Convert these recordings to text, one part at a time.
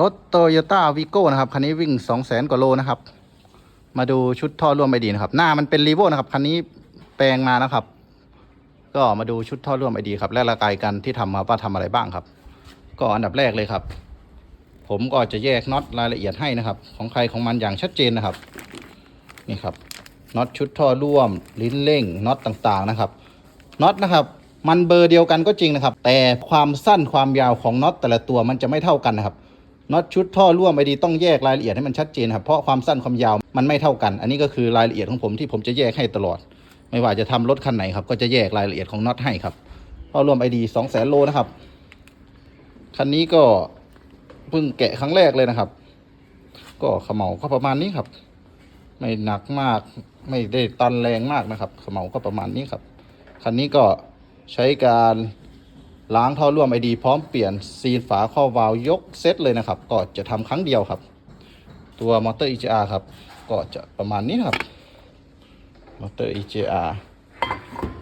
รถโตโยต้าวีโก้นะครับ คันนี้วิ่ง2 0 0 0 0 0กว่าโลนะครับ มาดูชุดท่อร่วมไอดีนะครับ หน้ามันเป็นรีโวนะครับ คันนี้แปลงมานะครับ ก็มาดูชุดท่อร่วมไอดีครับ และระกายกันที่ทำมาว่าทำอะไรบ้างครับ ก็อันดับแรกเลยครับ ผมก็จะแยกน็อตรายละเอียดให้นะครับ ของใครของมันอย่างชัดเจนนะครับ นี่ครับ น็อตชุดท่อร่วม ลิ้นเร่ง น็อตต่างๆนะครับ น็อตนะครับมันเบอร์เดียวกันก็จริงนะครับ แต่ความสั้นความยาวของน็อตแต่ละตัวมันจะไม่เท่ากันนะครับ น็อตชุดท่อร่วมไอดีต้องแยกรายละเอียดให้มันชัดเจนครับเพราะความสั้นความยาวมันไม่เท่ากัน อันนี้ก็คือรายละเอียดของผมที่ผมจะแยกให้ตลอด ไม่ว่าจะทำรถคันไหนครับก็จะแยกรายละเอียดของน็อตให้ครับท่อร่วมไอดีสองแสนโลนะครับคันนี้ก็เพิ่งแกะครั้งแรกเลยนะครับ ก็เขมเหลาก็ประมาณนี้ครับ ไม่หนักมากไม่ได้ตันแรงมากนะครับเขมเหลาก็ประมาณนี้ครับคันนี้ก็ใช้การ ล้างท่อร่วมไอดีพร้อมเปลี่ยนซีนฝาข้อวาล์วยกเซตเลยนะครับ ก็จะทำครั้งเดียวครับ ตัวมอเตอร์ EGR ครับ ก็จะประมาณนี้ครับมอเตอร์ EGR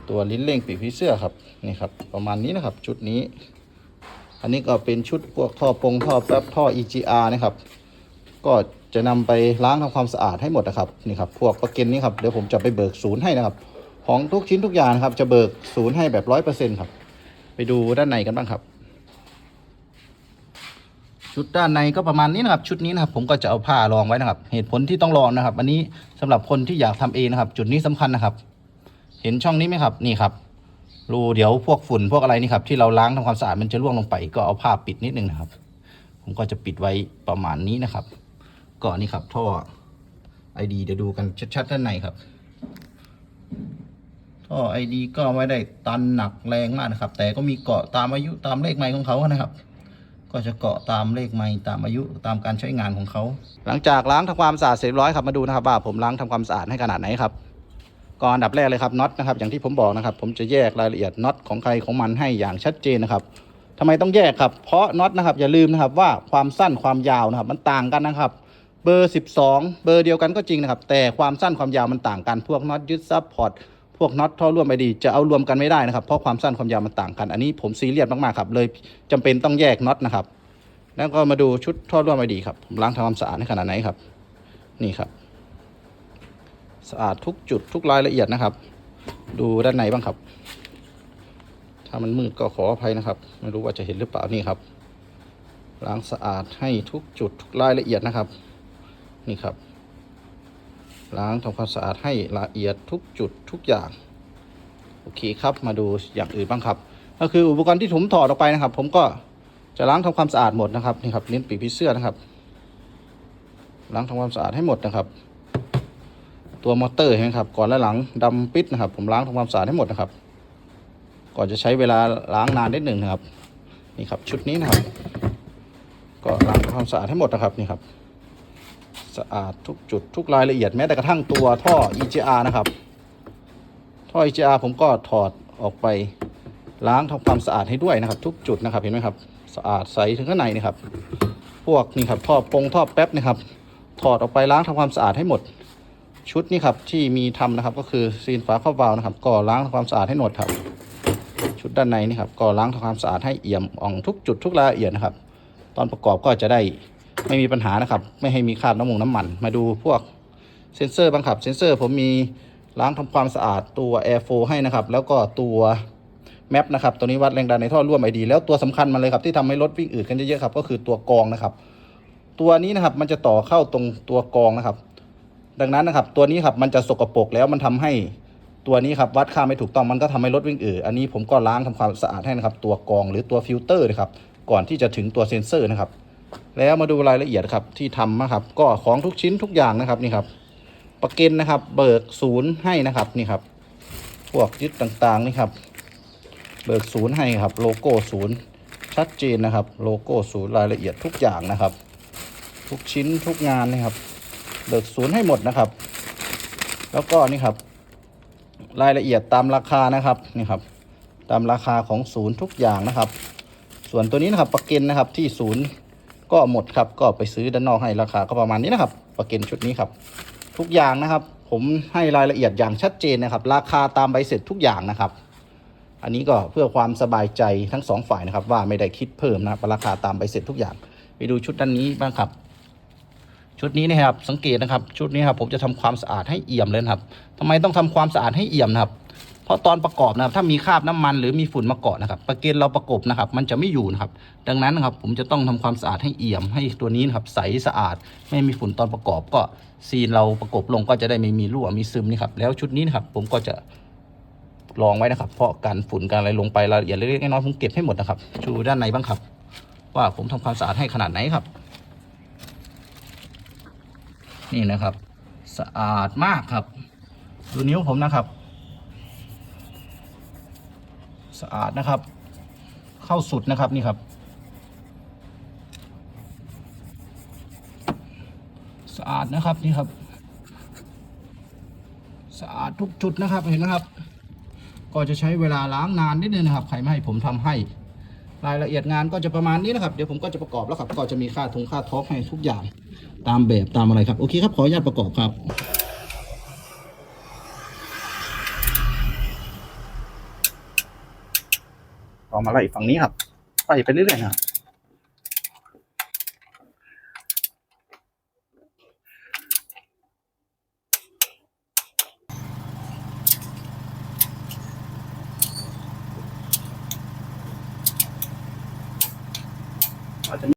ตัวลิ้นเร่งปีกผีเสื้อครับนี่ครับ ประมาณนี้นะครับ ชุดนี้ อันนี้ก็เป็นชุดพวกท่อปงท่อแป๊บท่อ EGR นะครับ ก็จะนำไปล้างทำความสะอาดให้หมดนะครับนี่ครับพวกประเกันนี้ครับเดี๋ยวผมจะไปเบิกศูนย์ให้นะครับ ของทุกชิ้นทุกอย่างครับจะเบิกศูนย์ให้แบบร้อยเปอร์เซ็นต์ครับ ไปดูด้านในกันบ้างครับ ชุดด้านในก็ประมาณนี้นะครับ ชุดนี้นะครับ ผมก็จะเอาผ้ารองไว้นะครับ เหตุผลที่ต้องรองนะครับ อันนี้สำหรับคนที่อยากทำเองนะครับ จุดนี้สำคัญนะครับ เห็นช่องนี้ไหมครับ นี่ครับ รูเดี๋ยวพวกฝุ่นพวกอะไรนี่ครับ ที่เราล้างทำความสะอาดมันจะร่วงลงไป ก็เอาผ้าปิดนิดนึงนะครับ ผมก็จะปิดไว้ประมาณนี้นะครับ ก่อนนี่ครับท่อไอดีเดี๋ยวดูกันชัดๆด้านในครับ ท่อไอดีก็ไม่ได้ตันหนักแรงมากนะครับ แต่ก็มีเกาะตามอายุตามเลขไมล์ของเขานะครับ ก็จะเกาะตามเลขไมล์ตามอายุตามการใช้งานของเขา หลังจากล้างทำความสะอาดเสร็จร้อยครับมาดูนะครับว่าผมล้างทำความสะอาดให้ขนาดไหนครับก่อนอันดับแรกเลยครับน็อตนะครับอย่างที่ผมบอกนะครับ ผมจะแยกรายละเอียดน็อตของใครของมันให้อย่างชัดเจนนะครับทำไมต้องแยกครับ เพราะน็อตนะครับอย่าลืมนะครับว่าความสั้นความยาวนะครับมันต่างกันนะครับ เบอร์ 12 เบอร์เดียวกันก็จริงนะครับ แต่ความสั้นความยาวมันต่างกันพวกน็อตยึดซับพอร์ต พวกน็อตท่อร่วมไปดีจะเอารวมกันไม่ได้นะครับ เพราะความสั้นความยาวมันต่างกัน อันนี้ผมซีเรียสมากๆครับ เลยจำเป็นต้องแยกน็อตนะครับ แล้วก็มาดูชุดท่อร่วมไปดีครับ ผมล้างทำความสะอาดให้ขนาดไหนครับ นี่ครับ สะอาดทุกจุดทุกรายละเอียดนะครับ ดูด้านในบ้างครับ ถ้ามันมืดก็ขออภัยนะครับ ไม่รู้ว่าจะเห็นหรือเปล่านี่ครับ ล้างสะอาดให้ทุกจุดทุกรายละเอียดนะครับ นี่ครับ ล้างทำความสะอาดให้ละเอียดทุกจุดทุกอย่าง โอเคครับมาดูอย่างอื่นบ้างครับ ก็คืออุปกรณ์ที่ผมถอดออกไปนะครับ ผมก็จะล้างทำความสะอาดหมดนะครับนี่ครับลิ้นปีกผีเสื้อนะครับ ล้างทำความสะอาดให้หมดนะครับ ตัวมอเตอร์เห็นไหมครับ ก่อนและหลังดำปิดนะครับ ผมล้างทำความสะอาดให้หมดนะครับ ก่อนจะใช้เวลาล้างนานนิดหนึ่งนะครับ นี่ครับชุดนี้นะครับ ก็ล้างทำความสะอาดให้หมดนะครับนี่ครับ สะอาดทุกจุดทุกรายละเอียดแม้แต่กระทั่งตัวท่อ EGR นะครับ ท่อ EGR ผมก็ถอดออกไปล้างทำความสะอาดให้ด้วยนะครับ ทุกจุดนะครับเห็นไหมครับสะอาดใสถึงข้างในนี่ครับ พวกนี่ครับท่อปงท่อแป๊บนะครับถอดออกไปล้างทำความสะอาดให้หมด ชุดนี้ครับที่มีทำนะครับ ก็คือซีนฝาครอบวาล์วนะครับก็ล้างทำความสะอาดให้หมดครับ ชุดด้านในนี่ครับก็ล้างทำความสะอาดให้เอี่ยมอ่องทุกจุดทุกรายละเอียดนะครับ ตอนประกอบก็จะได้ ไม่มีปัญหานะครับ ไม่ให้มีคราบน้ำมันน้ำมัน มาดูพวกเซนเซอร์บ้างครับ เซนเซอร์ผมมีล้างทำความสะอาดตัว Air 4ให้นะครับ แล้วก็ตัวแมปนะครับ ตัวนี้วัดแรงดันในท่อร่วมไอดี แล้วตัวสำคัญมาเลยครับที่ทำให้รถวิ่งอืดกันเยอะๆครับ ก็คือตัวกองนะครับ ตัวนี้นะครับมันจะต่อเข้าตรงตัวกองนะครับ ดังนั้นนะครับ ตัวนี้ครับมันจะสกปรกแล้วมันทำให้ตัวนี้ครับวัดค่าไม่ถูกต้องมันก็ทำให้รถวิ่งอืดอันนี้ผมก็ล้างทำความสะอาดให้นะครับ ตัวกองหรือตัวฟิลเตอร์นะครับ ก่อนที่จะถึงตัวเซนเซอร์นะครับ แล้วมาดูรายละเอียดครับที่ทำนะครับ ก็ของทุกชิ้นทุกอย่างนะครับนี่ครับประกันนะครับ เบิกศูนย์ให้นะครับนี่ครับ พวกยึดต่างๆนี่ครับ เบิกศูนย์ให้ครับ โลโก้ศูนย์ชัดเจนนะครับ โลโก้ศูนย์รายละเอียดทุกอย่างนะครับ ทุกชิ้นทุกงานนะครับ เบิกศูนย์ให้หมดนะครับ แล้วก็นี่ครับ รายละเอียดตามราคานะครับนี่ครับ ตามราคาของศูนย์ทุกอย่างนะครับ ส่วนตัวนี้นะครับประกันนะครับที่ศูนย์ ก็หมดครับก็ไปซื้อด้านนอกให้ราคาก็ประมาณนี้นะครับประกันชุดนี้ครับ ทุกอย่างนะครับ ผมให้รายละเอียดอย่างชัดเจนนะครับ ราคาตามใบเสร็จทุกอย่างนะครับ อันนี้ก็เพื่อความสบายใจทั้งสองฝ่ายนะครับ ว่าไม่ได้คิดเพิ่มนะครับราคาตามใบเสร็จทุกอย่าง ไปดูชุดด้านนี้บ้างครับ ชุดนี้นะครับ สังเกตนะครับ ชุดนี้ครับผมจะทำความสะอาดให้เอี่ยมเลยครับทำไมต้องทำความสะอาดให้เอี่ยมนะครับ เพราะตอนประกอบนะครับถ้ามีคราบน้ำมันหรือมีฝุ่นมาเกาะนะครับประเกนเราประกบนะครับ มันจะไม่อยู่นะครับ ดังนั้นนะครับผมจะต้องทำความสะอาดให้เอี่ยมให้ตัวนี้นะครับใสสะอาด ไม่มีฝุ่นตอนประกอบก็ซีนเราประกบลงก็จะได้ไม่มีรั่วมีซึมนี่ครับแล้วชุดนี้นะครับผมก็จะลองไว้นะครับ เพราะการฝุ่นการอะไรลงไปรายละเอียดเล็กๆน้อยๆผมเก็บให้หมดนะครับดูด้านในบ้างครับ ว่าผมทำความสะอาดให้ขนาดไหนครับ นี่นะครับ สะอาดมากครับ ดูนิ้วผมนะครับ สะอาดนะครับ เข้าสุดนะครับนี่ครับ สะอาดนะครับนี่ครับ สะอาดทุกจุดนะครับเห็นนะครับ ก็จะใช้เวลาล้างนานนิดนึงนะครับใครไม่ให้ผมทำให้รายละเอียดงานก็จะประมาณนี้นะครับ เดี๋ยวผมก็จะประกอบแล้วครับ ก็จะมีค่าทงค่าท็อปให้ทุกอย่างตามแบบตามอะไรครับ โอเคครับ ขออนุญาตประกอบครับ อมาไล่ฝั่งนี้ครับไล่ไปเรื่อยๆนะครับ